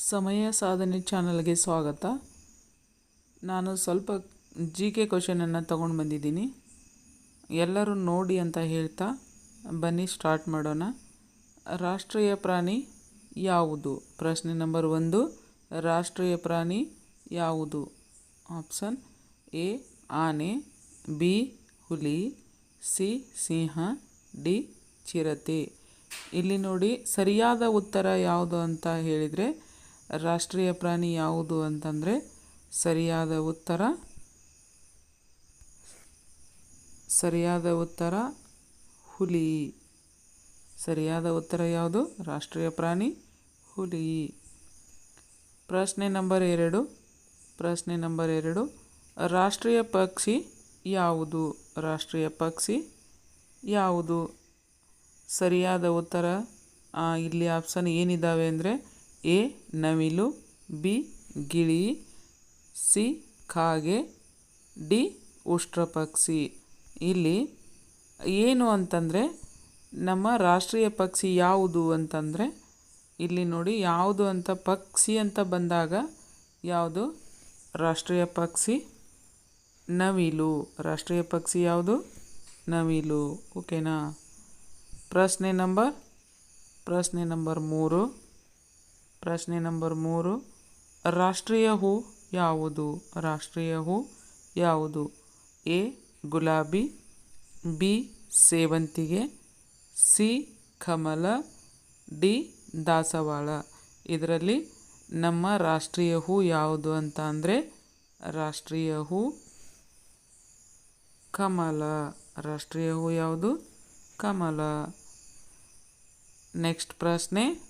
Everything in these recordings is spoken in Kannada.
ಸಮಯ ಸಾಧನೆ ಚಾನಲ್ಗೆ ಸ್ವಾಗತ. ನಾನು ಸ್ವಲ್ಪ ಜಿ ಕೆ ಕ್ವಶನನ್ನು ತೊಗೊಂಡು ಬಂದಿದ್ದೀನಿ. ಎಲ್ಲರೂ ನೋಡಿ ಅಂತ ಹೇಳ್ತಾ ಬನ್ನಿ ಸ್ಟಾರ್ಟ್ ಮಾಡೋಣ. ರಾಷ್ಟ್ರೀಯ ಪ್ರಾಣಿ ಯಾವುದು? ಪ್ರಶ್ನೆ ನಂಬರ್ ಒಂದು, ರಾಷ್ಟ್ರೀಯ ಪ್ರಾಣಿ ಯಾವುದು? ಆಪ್ಷನ್ ಎ, ಆನೆ, ಬಿ, ಹುಲಿ, ಸಿ, ಸಿಂಹ, ಡಿ, ಚಿರತೆ. ಇಲ್ಲಿ ನೋಡಿ ಸರಿಯಾದ ಉತ್ತರ ಯಾವುದು ಅಂತ ಹೇಳಿದರೆ ರಾಷ್ಟ್ರೀಯ ಪ್ರಾಣಿ ಯಾವುದು ಅಂತಂದರೆ ಸರಿಯಾದ ಉತ್ತರ ಸರಿಯಾದ ಉತ್ತರ ಹುಲಿ. ಸರಿಯಾದ ಉತ್ತರ ಯಾವುದು? ರಾಷ್ಟ್ರೀಯ ಪ್ರಾಣಿ ಹುಲಿ. ಪ್ರಶ್ನೆ ನಂಬರ್ ಎರಡು, ಪ್ರಶ್ನೆ ನಂಬರ್ ಎರಡು, ರಾಷ್ಟ್ರೀಯ ಪಕ್ಷಿ ಯಾವುದು? ರಾಷ್ಟ್ರೀಯ ಪಕ್ಷಿ ಯಾವುದು? ಸರಿಯಾದ ಉತ್ತರ ಇಲ್ಲಿ ಆಪ್ಷನ್ ಏನಿದ್ದಾವೆ ಅಂದರೆ ಎ ನವಿಲು, ಬಿ ಗಿಳಿ, ಸಿ ಕಾಗೆ, ಡಿ ಉಷ್ಟ್ರಪಕ್ಷಿ. ಇಲ್ಲಿ ಏನು ಅಂತಂದರೆ ನಮ್ಮ ರಾಷ್ಟ್ರೀಯ ಪಕ್ಷಿ ಯಾವುದು ಅಂತಂದರೆ ಇಲ್ಲಿ ನೋಡಿ ಯಾವುದು ಅಂತ ಪಕ್ಷಿ ಅಂತ ಬಂದಾಗ ಯಾವುದು? ರಾಷ್ಟ್ರೀಯ ಪಕ್ಷಿ ನವಿಲು. ರಾಷ್ಟ್ರೀಯ ಪಕ್ಷಿ ಯಾವುದು? ನವಿಲು. ಓಕೆನಾ? ಪ್ರಶ್ನೆ ನಂಬರ್ ಪ್ರಶ್ನೆ ನಂಬರ್ ಮೂರು. ಪ್ರಶ್ನೆ ನಂಬರ್ ಮೂರು. ರಾಷ್ಟ್ರೀಯ ಹೂ ಯಾವುದು? ರಾಷ್ಟ್ರೀಯ ಹೂ ಯಾವುದು? ಎ. ಗುಲಾಬಿ, ಬಿ. ಸೇವಂತಿಗೆ, ಸಿ. ಕಮಲ, ಡಿ. ದಾಸವಾಳ. ಇದರಲ್ಲಿ ನಮ್ಮ ರಾಷ್ಟ್ರೀಯ ಹೂ ಯಾವುದು ಅಂತ ಅಂದರೆ ರಾಷ್ಟ್ರೀಯ ಹೂ ಕಮಲ. ರಾಷ್ಟ್ರೀಯ ಹೂ ಯಾವುದು? ಕಮಲ. ನೆಕ್ಸ್ಟ್ ಪ್ರಶ್ನೆ.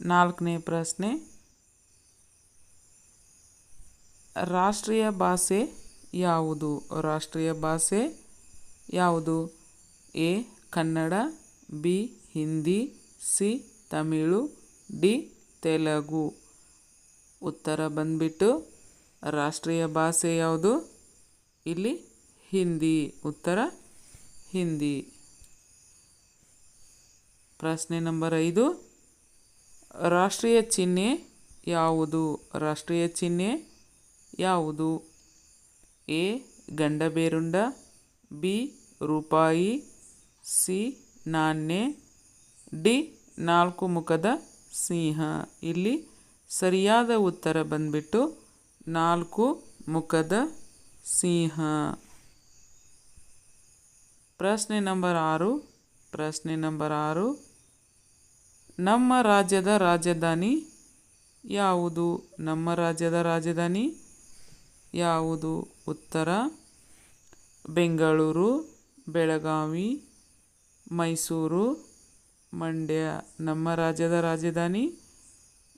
ನಾಲ್ಕನೇ ಪ್ರಶ್ನೆ. ರಾಷ್ಟ್ರೀಯ ಭಾಷೆ ಯಾವುದು? ರಾಷ್ಟ್ರೀಯ ಭಾಷೆ ಯಾವುದು? A, Kannada, B, Hindi, C, Tamil, D, Telugu. ಉತ್ತರ ಬಂದ್ಬಿಟ್ಟು ರಾಷ್ಟ್ರೀಯ ಭಾಷೆ ಯಾವುದು? ಇಲ್ಲಿ ಹಿಂದಿ. ಉತ್ತರ ಹಿಂದಿ. ಪ್ರಶ್ನೆ ನಂಬರ್ ಐದು. ರಾಷ್ಟ್ರೀಯ ಚಿಹ್ನೆ ಯಾವುದು? ರಾಷ್ಟ್ರೀಯ ಚಿಹ್ನೆ ಯಾವುದು? ಎ. ಗಂಡಬೇರುಂಡ, ಬಿ. ರೂಪಾಯಿ, ಸಿ. ನಾಣ್ಯ, ಡಿ. ನಾಲ್ಕು ಮುಖದ ಸಿಂಹ. ಇಲ್ಲಿ ಸರಿಯಾದ ಉತ್ತರ ಬಂದ್ಬಿಟ್ಟು ನಾಲ್ಕು ಮುಖದ ಸಿಂಹ. ಪ್ರಶ್ನೆ ನಂಬರ್ ಆರು, ಪ್ರಶ್ನೆ ನಂಬರ್ ಆರು. ನಮ್ಮ ರಾಜ್ಯದ ರಾಜಧಾನಿ ಯಾವುದು? ನಮ್ಮ ರಾಜ್ಯದ ರಾಜಧಾನಿ ಯಾವುದು? ಉತ್ತರ ಬೆಂಗಳೂರು, ಬೆಳಗಾವಿ, ಮೈಸೂರು. ಮಂಡ್ಯ. ನಮ್ಮ ರಾಜ್ಯದ ರಾಜಧಾನಿ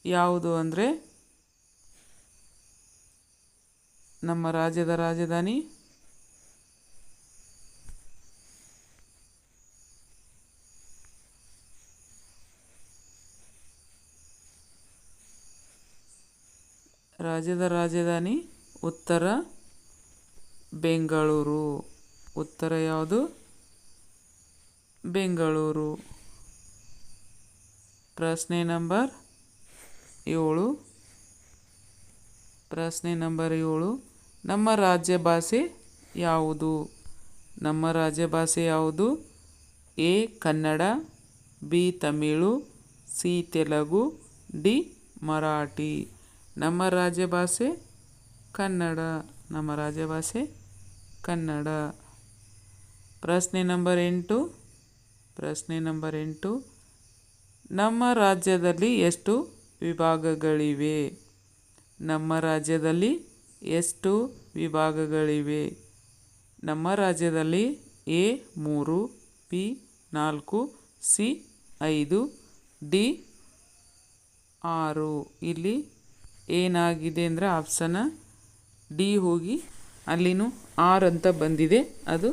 ಯಾವುದು ಅಂದರೆ? ನಮ್ಮ ರಾಜ್ಯದ ರಾಜಧಾನಿ ರಾಜ್ಯದ ರಾಜಧಾನಿ ಉತ್ತರ ಬೆಂಗಳೂರು. ಉತ್ತರ ಯಾವುದು? ಬೆಂಗಳೂರು. ಪ್ರಶ್ನೆ ನಂಬರ್ ಏಳು. ಪ್ರಶ್ನೆ ನಂಬರ್ ಏಳು. ನಮ್ಮ ರಾಜ್ಯ ಭಾಷೆ ಯಾವುದು? ನಮ್ಮ ರಾಜ್ಯ ಭಾಷೆ ಯಾವುದು? A, Kannada, B, Tamil, C, Telugu, D, Marathi. ನಮ್ಮ ರಾಜ್ಯ ಭಾಷೆ ಕನ್ನಡ, ನಮ್ಮ ರಾಜ್ಯ ಭಾಷೆ ಕನ್ನಡ. ಪ್ರಶ್ನೆ ನಂಬರ್ ಎಂಟು, ಪ್ರಶ್ನೆ ನಂಬರ್ ಎಂಟು. ನಮ್ಮ ರಾಜ್ಯದಲ್ಲಿ ಎಷ್ಟು ವಿಭಾಗಗಳಿವೆ? ನಮ್ಮ ರಾಜ್ಯದಲ್ಲಿ ಎಷ್ಟು ವಿಭಾಗಗಳಿವೆ? ನಮ್ಮ ರಾಜ್ಯದಲ್ಲಿ ಎ ಮೂರು, ಬಿ ನಾಲ್ಕು, ಸಿ ಐದು, ಡಿ ಆರು. ಇಲ್ಲಿ ಏನಾಗಿದೆ ಅಂದರೆ ಆಪ್ಷನ ಡಿ ಹೋಗಿ ಅಲ್ಲಿನೂ ಆರ್ ಅಂತ ಬಂದಿದೆ. ಅದು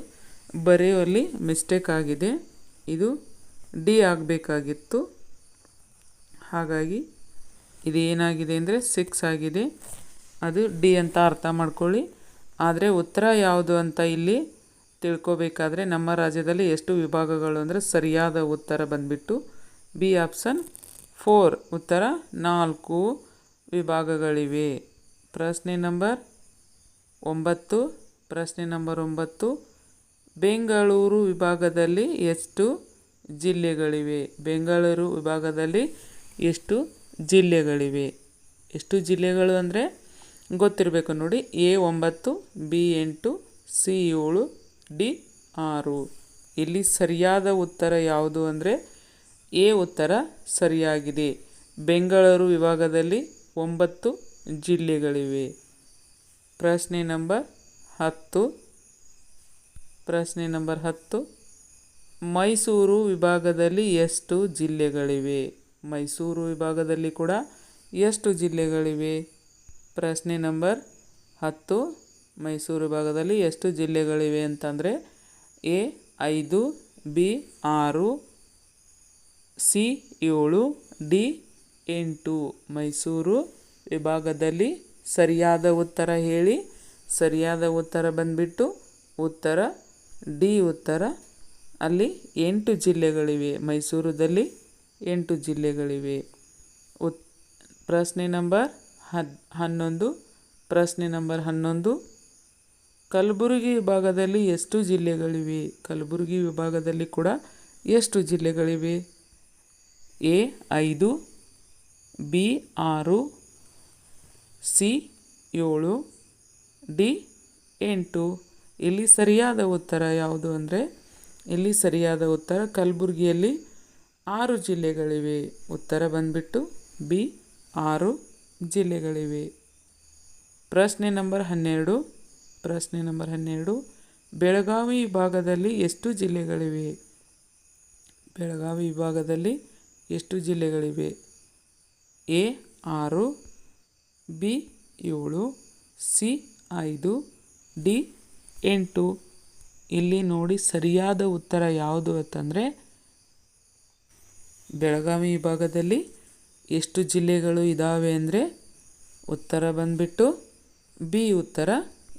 ಬರೆಯುವಲ್ಲಿ ಮಿಸ್ಟೇಕ್ ಆಗಿದೆ. ಇದು ಡಿ ಆಗಬೇಕಾಗಿತ್ತು. ಹಾಗಾಗಿ ಇದು ಏನಾಗಿದೆ ಅಂದರೆ ಸಿಕ್ಸ್ ಆಗಿದೆ. ಅದು ಡಿ ಅಂತ ಅರ್ಥ ಮಾಡ್ಕೊಳ್ಳಿ. ಆದರೆ ಉತ್ತರ ಯಾವುದು ಅಂತ ಇಲ್ಲಿ ತಿಳ್ಕೊಬೇಕಾದ್ರೆ ನಮ್ಮ ರಾಜ್ಯದಲ್ಲಿ ಎಷ್ಟು ವಿಭಾಗಗಳು ಅಂದರೆ ಸರಿಯಾದ ಉತ್ತರ ಬಂದ್ಬಿಟ್ಟು ಬಿ ಆಪ್ಷನ್ ಫೋರ್. ಉತ್ತರ ನಾಲ್ಕು. ವಿಭಾಗಗಳಿವೆ. ಪ್ರಶ್ನೆ ನಂಬರ್ ಒಂಬತ್ತು, ಪ್ರಶ್ನೆ ನಂಬರ್ ಒಂಬತ್ತು, ಬೆಂಗಳೂರು ವಿಭಾಗದಲ್ಲಿ ಎಷ್ಟು ಜಿಲ್ಲೆಗಳಿವೆ? ಬೆಂಗಳೂರು ವಿಭಾಗದಲ್ಲಿ ಎಷ್ಟು ಜಿಲ್ಲೆಗಳಿವೆ? ಎಷ್ಟು ಜಿಲ್ಲೆಗಳು ಅಂದರೆ ಗೊತ್ತಿರಬೇಕು ನೋಡಿ. ಎ ಒಂಬತ್ತು, ಬಿ ಎಂಟು, ಸಿ ಏಳು, ಡಿ ಆರು. ಇಲ್ಲಿ ಸರಿಯಾದ ಉತ್ತರ ಯಾವುದು ಅಂದರೆ ಎ ಉತ್ತರ ಸರಿಯಾಗಿದೆ. ಬೆಂಗಳೂರು ವಿಭಾಗದಲ್ಲಿ ಒಂಬತ್ತು ಜಿಲ್ಲೆಗಳಿವೆ. ಪ್ರಶ್ನೆ ನಂಬರ್ ಹತ್ತು. ಪ್ರಶ್ನೆ ನಂಬರ್ ಹತ್ತು. ಮೈಸೂರು ವಿಭಾಗದಲ್ಲಿ ಎಷ್ಟು ಜಿಲ್ಲೆಗಳಿವೆ? ಮೈಸೂರು ವಿಭಾಗದಲ್ಲಿ ಕೂಡ ಎಷ್ಟು ಜಿಲ್ಲೆಗಳಿವೆ? ಪ್ರಶ್ನೆ ನಂಬರ್ ಹತ್ತು. ಮೈಸೂರು ವಿಭಾಗದಲ್ಲಿ ಎಷ್ಟು ಜಿಲ್ಲೆಗಳಿವೆ ಅಂತಂದರೆ ಎ ಐದು, ಬಿ ಆರು, ಸಿ ಏಳು, ಡಿ ಎಂಟು ಮೈಸೂರು ವಿಭಾಗದಲ್ಲಿ ಸರಿಯಾದ ಉತ್ತರ ಹೇಳಿ. ಸರಿಯಾದ ಉತ್ತರ ಬಂದ್ಬಿಟ್ಟು ಉತ್ತರ, ಡಿ ಉತ್ತರ. ಅಲ್ಲಿ ಎಂಟು ಜಿಲ್ಲೆಗಳಿವೆ. ಮೈಸೂರದಲ್ಲಿ ಎಂಟು ಜಿಲ್ಲೆಗಳಿವೆ. ಉತ್, ಪ್ರಶ್ನೆ ನಂಬರ್ ಹದ್, ಹನ್ನೊಂದು. ಪ್ರಶ್ನೆ ನಂಬರ್ ಹನ್ನೊಂದು. ಕಲಬುರಗಿ ವಿಭಾಗದಲ್ಲಿ ಎಷ್ಟು ಜಿಲ್ಲೆಗಳಿವೆ? ಕಲಬುರಗಿ ವಿಭಾಗದಲ್ಲಿ ಕೂಡ ಎಷ್ಟು ಜಿಲ್ಲೆಗಳಿವೆ? ಎ ಐದು ಬಿ ಆರು, ಸಿ ಏಳು, ಡಿ ಎಂಟು. ಇಲ್ಲಿ ಸರಿಯಾದ ಉತ್ತರ ಯಾವುದು ಅಂದರೆ, ಇಲ್ಲಿ ಸರಿಯಾದ ಉತ್ತರ ಕಲಬುರಗಿಯಲ್ಲಿ ಆರು ಜಿಲ್ಲೆಗಳಿವೆ. ಉತ್ತರ ಬಂದ್ಬಿಟ್ಟು ಬಿ ಆರು ಜಿಲ್ಲೆಗಳಿವೆ. ಪ್ರಶ್ನೆ ನಂಬರ್ ಹನ್ನೆರಡು, ಪ್ರಶ್ನೆ ನಂಬರ್ ಹನ್ನೆರಡು. ಬೆಳಗಾವಿ ವಿಭಾಗದಲ್ಲಿ ಎಷ್ಟು ಜಿಲ್ಲೆಗಳಿವೆ? ಬೆಳಗಾವಿ ವಿಭಾಗದಲ್ಲಿ ಎಷ್ಟು ಜಿಲ್ಲೆಗಳಿವೆ? ಎ ಆರು, ಬಿ ಏಳು, ಸಿ ಐದು, ಡಿ ಎಂಟು. ಇಲ್ಲಿ ನೋಡಿ ಸರಿಯಾದ ಉತ್ತರ ಯಾವುದು ಅಂತಂದರೆ ಬೆಳಗಾವಿ ವಿಭಾಗದಲ್ಲಿ ಎಷ್ಟು ಜಿಲ್ಲೆಗಳು ಇದ್ದಾವೆ ಅಂದರೆ ಉತ್ತರ ಬಂದ್ಬಿಟ್ಟು ಬಿ ಉತ್ತರ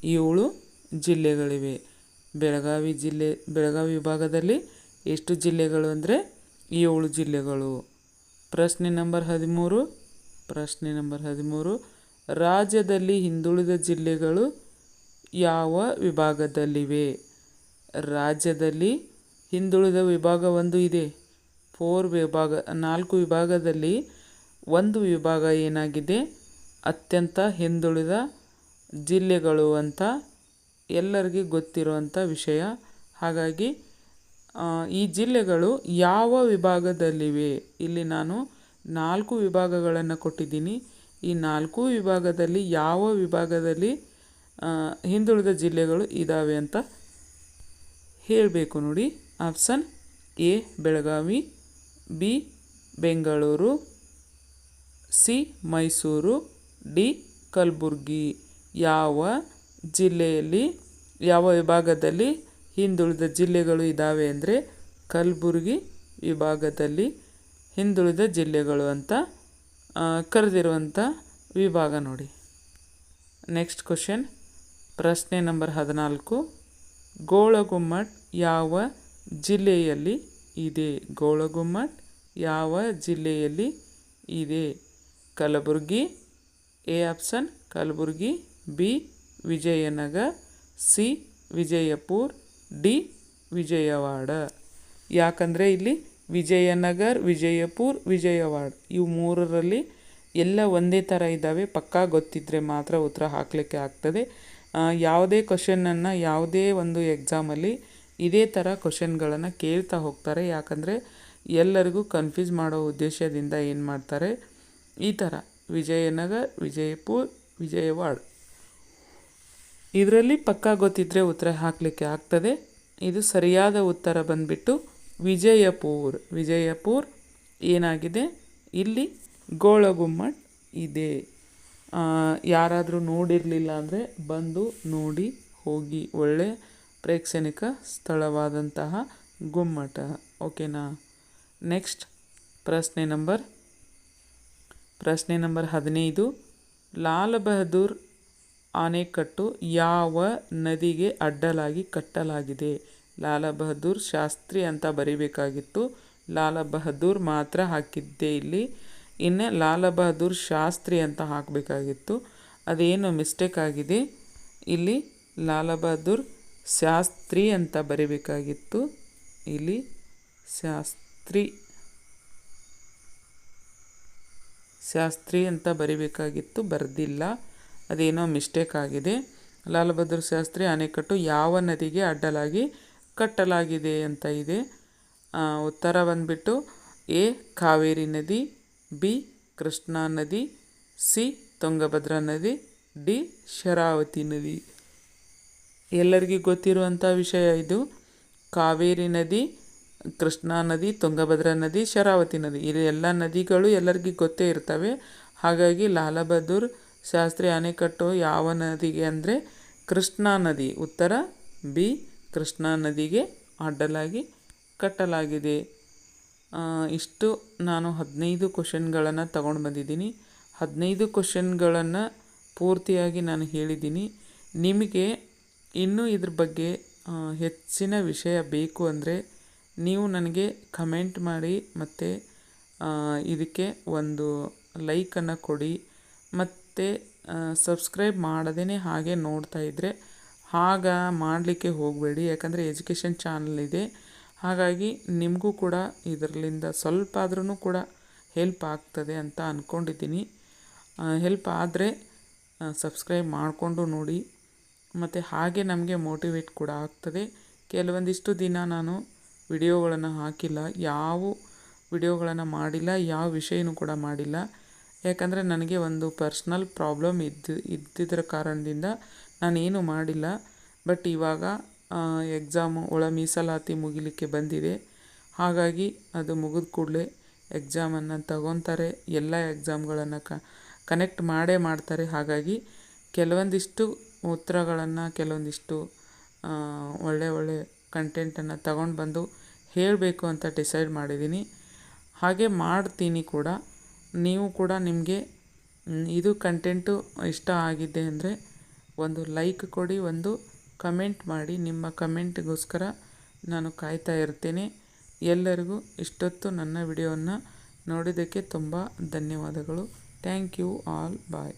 ಏಳು ಜಿಲ್ಲೆಗಳಿವೆ. ಬೆಳಗಾವಿ ಜಿಲ್ಲೆ, ಬೆಳಗಾವಿ ವಿಭಾಗದಲ್ಲಿ ಎಷ್ಟು ಜಿಲ್ಲೆಗಳು ಅಂದರೆ ಏಳು ಜಿಲ್ಲೆಗಳು. ಪ್ರಶ್ನೆ ನಂಬರ್ ಹದಿಮೂರು, ಪ್ರಶ್ನೆ ನಂಬರ್ ಹದಿಮೂರು. ರಾಜ್ಯದಲ್ಲಿ ಹಿಂದುಳಿದ ಜಿಲ್ಲೆಗಳು ಯಾವ ವಿಭಾಗದಲ್ಲಿವೆ? ರಾಜ್ಯದಲ್ಲಿ ಹಿಂದುಳಿದ ವಿಭಾಗ ಒಂದು ಇದೆ. ಫೋರ್ ವಿಭಾಗ, ನಾಲ್ಕು ವಿಭಾಗದಲ್ಲಿ ಒಂದು ವಿಭಾಗ ಏನಾಗಿದೆ? ಅತ್ಯಂತ ಹಿಂದುಳಿದ ಜಿಲ್ಲೆಗಳು ಅಂತ ಎಲ್ಲರಿಗೂ ಗೊತ್ತಿರುವಂಥ ವಿಷಯ. ಹಾಗಾಗಿ ಈ ಜಿಲ್ಲೆಗಳು ಯಾವ ವಿಭಾಗದಲ್ಲಿವೆ? ಇಲ್ಲಿ ನಾನು ನಾಲ್ಕು ವಿಭಾಗಗಳನ್ನು ಕೊಟ್ಟಿದ್ದೀನಿ. ಈ ನಾಲ್ಕು ವಿಭಾಗದಲ್ಲಿ ಯಾವ ವಿಭಾಗದಲ್ಲಿ ಹಿಂದುಳಿದ ಜಿಲ್ಲೆಗಳು ಇದ್ದಾವೆ ಅಂತ ಹೇಳಬೇಕು ನೋಡಿ. Option A, Belagavi, B, Bengaluru, C, Mysuru, D, Kalaburgi. ಯಾವ ಜಿಲ್ಲೆಯಲ್ಲಿ, ಯಾವ ವಿಭಾಗದಲ್ಲಿ ಹಿಂದುಳಿದ ಜಿಲ್ಲೆಗಳು ಇದ್ದಾವೆ ಅಂದರೆ ಕಲಬುರಗಿ ವಿಭಾಗದಲ್ಲಿ ಹಿಂದುಳಿದ ಜಿಲ್ಲೆಗಳು ಅಂತ ಕರೆದಿರುವಂಥ ವಿಭಾಗ ನೋಡಿ. ನೆಕ್ಸ್ಟ್ ಕ್ವಶನ್ ಪ್ರಶ್ನೆ ನಂಬರ್ ಹದಿನಾಲ್ಕು. ಗೋಳಗುಮ್ಮಟ್ ಯಾವ ಜಿಲ್ಲೆಯಲ್ಲಿ ಇದೆ? ಗೋಳಗುಮ್ಮಟ್ ಯಾವ ಜಿಲ್ಲೆಯಲ್ಲಿ ಇದೆ? Kalaburagi, A option Kalaburagi, B Vijayanagara, C Vijayapura. D Vijayawada. ಯಾಕಂದರೆ ಇಲ್ಲಿ ವಿಜಯನಗರ, ವಿಜಯಪುರ, ವಿಜಯವಾಡ ಇವು ಮೂರರಲ್ಲಿ ಎಲ್ಲ ಒಂದೇ ಥರ ಇದ್ದಾವೆ ಪಕ್ಕಾ ಗೊತ್ತಿದ್ದರೆ ಮಾತ್ರ ಉತ್ತರ ಹಾಕಲಿಕ್ಕೆ ಆಗ್ತದೆ. ಯಾವುದೇ ಕ್ವಶನನ್ನು ಯಾವುದೇ ಒಂದು ಎಕ್ಸಾಮಲ್ಲಿ ಇದೇ ಥರ ಕ್ವಶನ್ಗಳನ್ನು ಕೇಳ್ತಾ ಹೋಗ್ತಾರೆ. ಯಾಕಂದರೆ ಎಲ್ಲರಿಗೂ ಕನ್ಫ್ಯೂಸ್ ಮಾಡೋ ಉದ್ದೇಶದಿಂದ ಏನು ಮಾಡ್ತಾರೆ? ಈ ಥರ ವಿಜಯನಗರ, ವಿಜಯಪುರ, ವಿಜಯವಾಡ. ಇದರಲ್ಲಿ ಪಕ್ಕಾ ಗೊತ್ತಿದ್ದರೆ ಉತ್ತರ ಹಾಕಲಿಕ್ಕೆ ಆಗ್ತದೆ. ಇದು ಸರಿಯಾದ ಉತ್ತರ ಬಂದ್ಬಿಟ್ಟು ವಿಜಯಪುರ್. ವಿಜಯಪುರ್ ಏನಾಗಿದೆ? ಇಲ್ಲಿ ಗೋಳಗುಮ್ಮಟ್ ಇದೆ. ಯಾರಾದರೂ ನೋಡಿರಲಿಲ್ಲ ಅಂದರೆ ಬಂದು ನೋಡಿ ಹೋಗಿ. ಒಳ್ಳೆ ಪ್ರೇಕ್ಷಣಿಕ ಸ್ಥಳವಾದಂತಹ ಗುಮ್ಮಟ. ಓಕೆನಾ? ನೆಕ್ಸ್ಟ್ ಪ್ರಶ್ನೆ ನಂಬರ್ ಪ್ರಶ್ನೆ ನಂಬರ್ ಹದಿನೈದು. ಲಾಲ್ ಬಹದ್ದೂರ್ ಆನೆಕಟ್ಟು ಯಾವ ನದಿಗೆ ಅಡ್ಡಲಾಗಿ ಕಟ್ಟಲಾಗಿದೆ? ಲಾಲ ಬಹದ್ದೂರ್ ಶಾಸ್ತ್ರಿ ಅಂತ ಬರಿಬೇಕಾಗಿತ್ತು. ಲಾಲ ಬಹದ್ದೂರ್ ಮಾತ್ರ ಹಾಕಿದ್ದೆ ಇಲ್ಲಿ. ಇನ್ನು ಲಾಲ ಬಹದ್ದೂರ್ ಶಾಸ್ತ್ರಿ ಅಂತ ಹಾಕಬೇಕಾಗಿತ್ತು. ಅದೇನು ಮಿಸ್ಟೇಕ್ ಆಗಿದೆ? ಇಲ್ಲಿ ಲಾಲ ಬಹದ್ದೂರ್ ಶಾಸ್ತ್ರಿ ಅಂತ ಬರಿಬೇಕಾಗಿತ್ತು. ಇಲ್ಲಿ ಶಾಸ್ತ್ರಿ ಶಾಸ್ತ್ರಿ ಅಂತ ಬರಿಬೇಕಾಗಿತ್ತು. ಬರೆದಿಲ್ಲ. ಅದೇನೋ ಮಿಸ್ಟೇಕ್ ಆಗಿದೆ. ಲಾಲ್ ಶಾಸ್ತ್ರಿ ಅಣೆಕಟ್ಟು ಯಾವ ನದಿಗೆ ಅಡ್ಡಲಾಗಿ ಕಟ್ಟಲಾಗಿದೆ ಅಂತ ಇದೆ. ಉತ್ತರ ಬಂದ್ಬಿಟ್ಟು ಎ, ಕಾವೇರಿ ನದಿ, ಬಿ, ಕೃಷ್ಣಾ ನದಿ, ಸಿ, ತುಂಗಭದ್ರಾ ನದಿ, ಡಿ, ಶರಾವತಿ ನದಿ. ಎಲ್ಲರಿಗೂ ಗೊತ್ತಿರುವಂಥ ವಿಷಯ ಇದು. ಕಾವೇರಿ ನದಿ, ಕೃಷ್ಣಾ ನದಿ, ತುಂಗಭದ್ರಾ ನದಿ, ಶರಾವತಿ ನದಿ. ಇದು ಎಲ್ಲ ನದಿಗಳು ಎಲ್ಲರಿಗೂ ಗೊತ್ತೇ ಇರ್ತವೆ. ಹಾಗಾಗಿ ಲಾಲ ಬಹದ್ದೂರ್ ಶಾಸ್ತ್ರಿ ಅಣೆಕಟ್ಟು ಯಾವ ನದಿಗೆ ಅಂದರೆ ಕೃಷ್ಣಾ ನದಿ. ಉತ್ತರ, ಬಿ, ಕೃಷ್ಣಾ ನದಿಗೆ ಅಡ್ಡಲಾಗಿ ಕಟ್ಟಲಾಗಿದೆ. ಇಷ್ಟು ನಾನು ಹದಿನೈದು ಕ್ವಶನ್ಗಳನ್ನು ತಗೊಂಡು ಬಂದಿದ್ದೀನಿ. ಹದಿನೈದು ಕ್ವಶನ್ಗಳನ್ನು ಪೂರ್ತಿಯಾಗಿ ನಾನು ಹೇಳಿದ್ದೀನಿ. ನಿಮಗೆ ಇನ್ನೂ ಇದ್ರ ಬಗ್ಗೆ ಹೆಚ್ಚಿನ ವಿಷಯ ಬೇಕು ಅಂದರೆ ನೀವು ನನಗೆ ಕಮೆಂಟ್ ಮಾಡಿ ಮತ್ತು ಇದಕ್ಕೆ ಒಂದು ಲೈಕನ್ನು ಕೊಡಿ. ಮತ್ತು ಸಬ್ಸ್ಕ್ರೈಬ್ ಮಾಡದೇ ಹಾಗೆ ನೋಡ್ತಾ ಇದ್ದರೆ ಆಗ ಮಾಡಲಿಕ್ಕೆ ಹೋಗಬೇಡಿ. ಯಾಕಂದರೆ ಎಜುಕೇಷನ್ ಚಾನಲ್ ಇದೆ. ಹಾಗಾಗಿ ನಿಮಗೂ ಕೂಡ ಇದರಲ್ಲಿಂದ ಸ್ವಲ್ಪ ಆದ್ರೂ ಕೂಡ ಹೆಲ್ಪ್ ಆಗ್ತದೆ ಅಂತ ಅಂದ್ಕೊಂಡಿದ್ದೀನಿ ಹೆಲ್ಪ್ ಆದರೆ ಸಬ್ಸ್ಕ್ರೈಬ್ ಮಾಡಿಕೊಂಡು ನೋಡಿ. ಮತ್ತು ಹಾಗೆ ನಮಗೆ ಮೋಟಿವೇಟ್ ಕೂಡ ಆಗ್ತದೆ. ಕೆಲವೊಂದಿಷ್ಟು ದಿನ ನಾನು ವಿಡಿಯೋಗಳನ್ನು ಹಾಕಿಲ್ಲ. ಯಾವ ವಿಡಿಯೋಗಳನ್ನು ಮಾಡಿಲ್ಲ, ಯಾವ ವಿಷಯನೂ ಕೂಡ ಮಾಡಿಲ್ಲ. ಯಾಕಂದರೆ ನನಗೆ ಒಂದು ಪರ್ಸ್ನಲ್ ಪ್ರಾಬ್ಲಮ್ ಇದ್ದು ಇದ್ದಿದ್ದರ ಕಾರಣದಿಂದ ನಾನೇನು ಮಾಡಿಲ್ಲ. ಬಟ್ ಇವಾಗ ಎಕ್ಸಾಮು ಒಳ ಮೀಸಲಾತಿ ಮುಗಿಲಿಕ್ಕೆ ಬಂದಿದೆ. ಹಾಗಾಗಿ ಅದು ಮುಗಿದ ಕೂಡಲೇ ಎಕ್ಸಾಮನ್ನು ತಗೊತಾರೆ, ಎಲ್ಲ ಎಕ್ಸಾಮ್ಗಳನ್ನು ಕನೆಕ್ಟ್ ಮಾಡೇ ಮಾಡ್ತಾರೆ. ಹಾಗಾಗಿ ಕೆಲವೊಂದಿಷ್ಟು ಉತ್ತರಗಳನ್ನು, ಕೆಲವೊಂದಿಷ್ಟು ಒಳ್ಳೆ ಒಳ್ಳೆ ಕಂಟೆಂಟನ್ನು ತಗೊಂಡು ಬಂದು ಹೇಳಬೇಕು ಅಂತ ಡಿಸೈಡ್ ಮಾಡಿದ್ದೀನಿ ಹಾಗೆ ಮಾಡ್ತೀನಿ ಕೂಡ. ನೀವು ಕೂಡ ನಿಮಗೆ ಇದು ಕಂಟೆಂಟು ಇಷ್ಟ ಆಗಿದೆ ಅಂದರೆ ಒಂದು ಲೈಕ್ ಕೊಡಿ, ಒಂದು ಕಮೆಂಟ್ ಮಾಡಿ. ನಿಮ್ಮ ಕಮೆಂಟ್ಗೋಸ್ಕರ ನಾನು ಕಾಯ್ತಾ ಇರ್ತೇನೆ. ಎಲ್ಲರಿಗೂ ಇಷ್ಟೊತ್ತು ನನ್ನ ವಿಡಿಯೋವನ್ನು ನೋಡಿದ್ದಕ್ಕೆ ತುಂಬ ಧನ್ಯವಾದಗಳು. Thank you all bye